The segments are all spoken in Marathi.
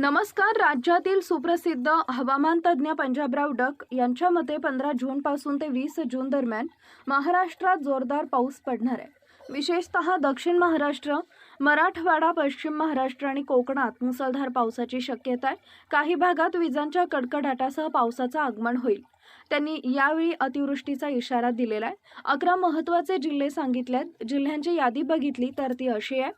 नमस्कार राज्यातील सुप्रसिद्ध हवामान तज्ज्ञ पंजाबराव डक यांच्या मते पंधरा जूनपासून ते वीस जून दरम्यान महाराष्ट्रात जोरदार पाऊस पडणार आहे. विशेषतः दक्षिण महाराष्ट्र मराठवाडा पश्चिम महाराष्ट्र आणि कोकणात मुसळधार पावसाची शक्यता आहे. काही भागात विजांच्या कडकडाटासह पावसाचं आगमन होईल. त्यांनी यावेळी अतिवृष्टीचा इशारा दिलेला आहे. अकरा महत्त्वाचे जिल्हे सांगितले आहेत जिल्ह्यांची यादी बघितली तर ती अशी आहे.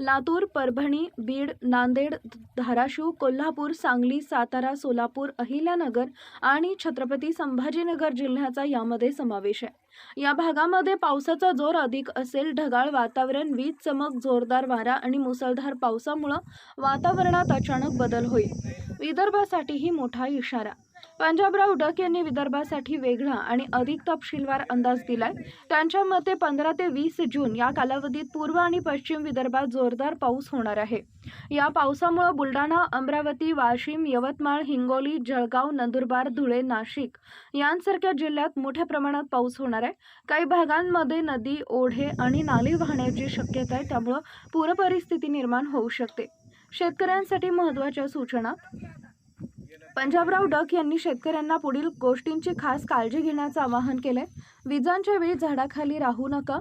लातूर परभणी बीड नांदेड धाराशिव कोल्हापूर सांगली सातारा सोलापूर अहिल्यानगर आणि छत्रपती संभाजीनगर जिल्ह्याचा यामध्ये समावेश आहे. या भागामध्ये पावसाचा जोर अधिक असेल ढगाळ वातावरण वीज चमक जोरदार वारा आणि मुसळधार पावसामुळं वातावरणात अचानक बदल होईल. विदर्भासाठीही मोठा इशारा पंजाबराव डक यांनी विदर्भासाठी वेगळा आणि अधिक तपशीलवार अंदाज दिलाय. त्यांच्या मते पंधरा ते वीस जून या कालावधीत पूर्व आणि पश्चिम विदर्भात जोरदार पाऊस होणार आहे. या पावसामुळे बुलढाणा अमरावती वाशिम यवतमाळ हिंगोली जळगाव नंदुरबार धुळे नाशिक यांसारख्या जिल्ह्यात मोठ्या प्रमाणात पाऊस होणार आहे. काही भागांमध्ये नदी ओढे आणि नाले वाहण्याची शक्यता आहे. त्यामुळं पूरपरिस्थिती निर्माण होऊ शकते. शेतकऱ्यांसाठी महत्त्वाच्या सूचना पंजाबराव डक यांनी शेतकऱ्यांना पुढील गोष्टींची खास काळजी घेण्याचं आवाहन केलंय. विजांच्या वेळी झाडाखाली राहू नका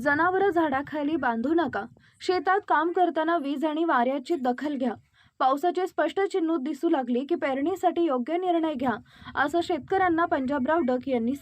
जनावरं झाडाखाली बांधू नका. शेतात काम करताना वीज आणि वाऱ्याची दखल घ्या. पावसाचे स्पष्ट चिन्ह दिसू लागली की पेरणीसाठी योग्य निर्णय घ्या असं शेतकऱ्यांना पंजाबराव डक यांनी